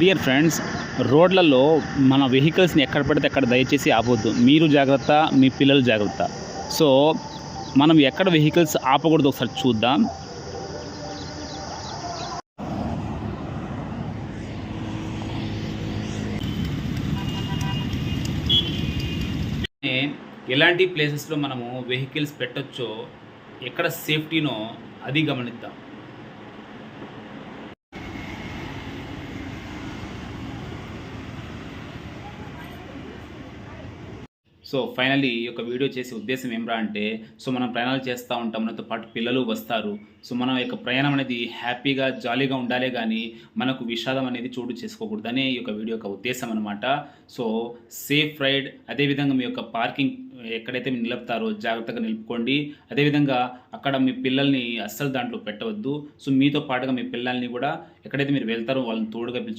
Dear friends రోడ్లలో మన వెహికల్స్ని ఎక్కడ పడితే అక్కడ దయచేసి ఆపొద్దు. మీరు జాగ్రత్త మీ పిల్లలు జాగ్రత్త. సో మనం ఎక్కడ వెహికల్స్ ఆపకూడదు ఒకసారి చూద్దాం. ఎలాంటి ప్లేసెస్లో మనము వెహికల్స్ పెట్టొచ్చో ఎక్కడ సేఫ్టీనో అది గమనిద్దాం. సో ఫైనల్లీ ఈ యొక్క వీడియో చేసే ఉద్దేశం ఏమరా అంటే సో మనం ప్రయాణాలు చేస్తూ ఉంటాం మనతో పాటు పిల్లలు వస్తారు. సో మన యొక్క ప్రయాణం అనేది హ్యాపీగా జాలీగా ఉండాలే కానీ మనకు విషాదం అనేది చోటు చేసుకోకూడదు అనే ఈ యొక్క వీడియో యొక్క ఉద్దేశం అనమాట సో సేఫ్ రైడ్ అదేవిధంగా మీ యొక్క పార్కింగ్ ఎక్కడైతే మీరు నిలుపుతారో జాగ్రత్తగా నిలుపుకోండి. అదేవిధంగా అక్కడ మీ పిల్లల్ని అస్సలు దాంట్లో పెట్టవద్దు. సో మీతో పాటుగా మీ పిల్లల్ని కూడా ఎక్కడైతే మీరు వెళ్తారో వాళ్ళని తోడుగా పిలుచుకో